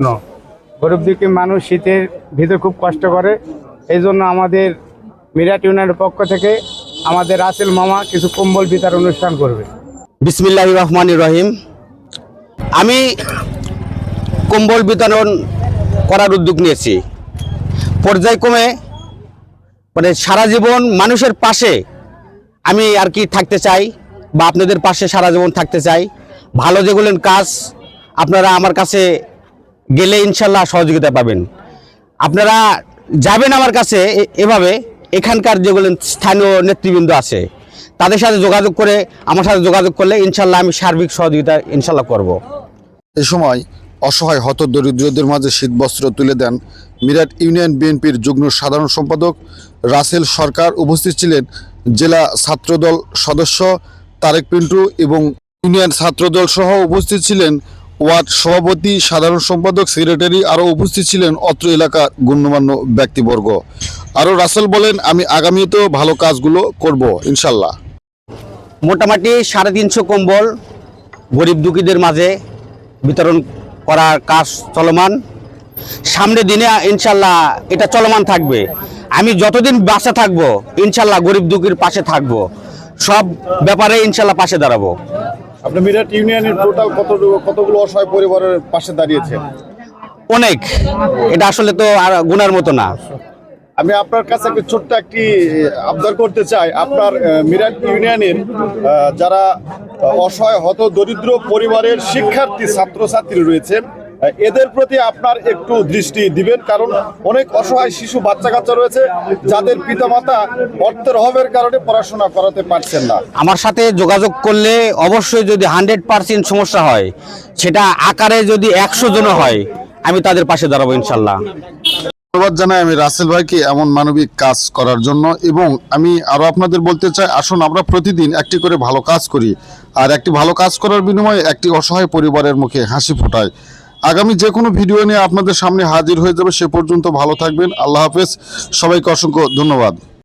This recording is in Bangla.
গরিব দুঃখী মানুষ শীতের ভিতরে খুব কষ্ট করে। এই জন্য আমাদের মিরাট ইউনিয়নের পক্ষ থেকে আমাদের রাসেল মামা কিছু কম্বল বিতরণ অনুষ্ঠান করবে। বিসমিল্লাহ রহমান রহিম। আমি কম্বল বিতরণ করার উদ্যোগ নিয়েছি। পর্যায়ক্রমে মানে সারা জীবন মানুষের পাশে আমি আর কি থাকতে চাই বা আপনাদের পাশে সারা জীবন থাকতে চাই। ভালো যেগুলো কাজ আপনারা আমার কাছে গেলে ইনশাল্লাহ সহযোগিতা পাবেন। আপনারা যাবেন আমার কাছে এভাবে, এখানকার যেগুলো স্থানীয় নেতৃবৃন্দ আছে, তাদের সাথে যোগাযোগ করে, আমার সাথে যোগাযোগ করলে ইনশাল্লাহ আমি সার্বিক সহযোগিতা ইনশাল্লাহ করব। এ সময় অসহায় হত দরিদ্রদের মাঝে শীতবস্ত্র তুলে দেন মিরাট ইউনিয়ন বিএনপির যুগ্ম সাধারণ সম্পাদক রাসেল সরকার উপস্থিত ছিলেন জেলা ছাত্রদল সদস্য তারেক পিন্টু এবং ইউনিয়ন ছাত্রদল সহ উপস্থিত ছিলেন ওয়ার্ড সভাপতি, সাধারণ সম্পাদক, সেক্রেটারি আরও উপস্থিত ছিলেন অত্র এলাকার গণ্যমান্য ব্যক্তিবর্গ। আরও রাসেল বলেন, আমি আগামীতেও ভালো কাজগুলো করব ইনশাল্লাহ মোটামুটি সাড়ে তিনশো কম্বল গরিব দুঃখীদের মাঝে বিতরণ করার কাজ চলমান। সামনের দিনে ইনশাল্লাহ এটা চলমান থাকবে। আমি যতদিন বাসা থাকব ইনশাল্লাহ গরিব দুঃখীর পাশে থাকব। সব ব্যাপারে ইনশাল্লাহ পাশে দাঁড়াবো। আপনি মিরাট ইউনিয়নের টোটাল কত কতগুলো অসহায় পরিবারের পাশে দাঁড়িয়েছেন অনেক। এটা আসলে তো আর গুনার মতো না। আমি আপনার কাছে একটা ছোট্ট একটি আবদার করতে চাই। আপনার মিরাট ইউনিয়নের যারা অসহায় হত দরিদ্র পরিবারের শিক্ষার্থী ছাত্রছাত্রী রয়েছে এদের প্রতি আপনার একটু দৃষ্টি দিবেন কারণ অনেক অসহায় শিশু বাচ্চা কাচ্চা রয়েছে যাদের পিতামাতা অর্থের অভাবের কারণে পড়াশোনা করাতে পারছেন না। আমার সাথে যোগাযোগ করলে অবশ্যই যদি হান্ড্রেড পার্সেন্ট সমস্যা হয় সেটা আকারে যদি একশো জন হয় আমি তাদের পাশে দাঁড়াবো ইনশাল্লাহ। ধন্যবাদ জানাই আমি রাসেল ভাইকে এমন মানবিক কাজ করার জন্য এবং আমি আরও আপনাদের বলতে চাই আসুন আমরা প্রতিদিন একটি করে ভালো কাজ করি আর একটি ভালো কাজ করার বিনিময়ে একটি অসহায় পরিবারের মুখে হাসি ফোটায় আগামী যে কোনো ভিডিও নিয়ে আপনাদের সামনে হাজির হয়ে যাবে। সে পর্যন্ত ভালো থাকবেন। আল্লাহ হাফেজ। সবাইকে অসংখ্য ধন্যবাদ।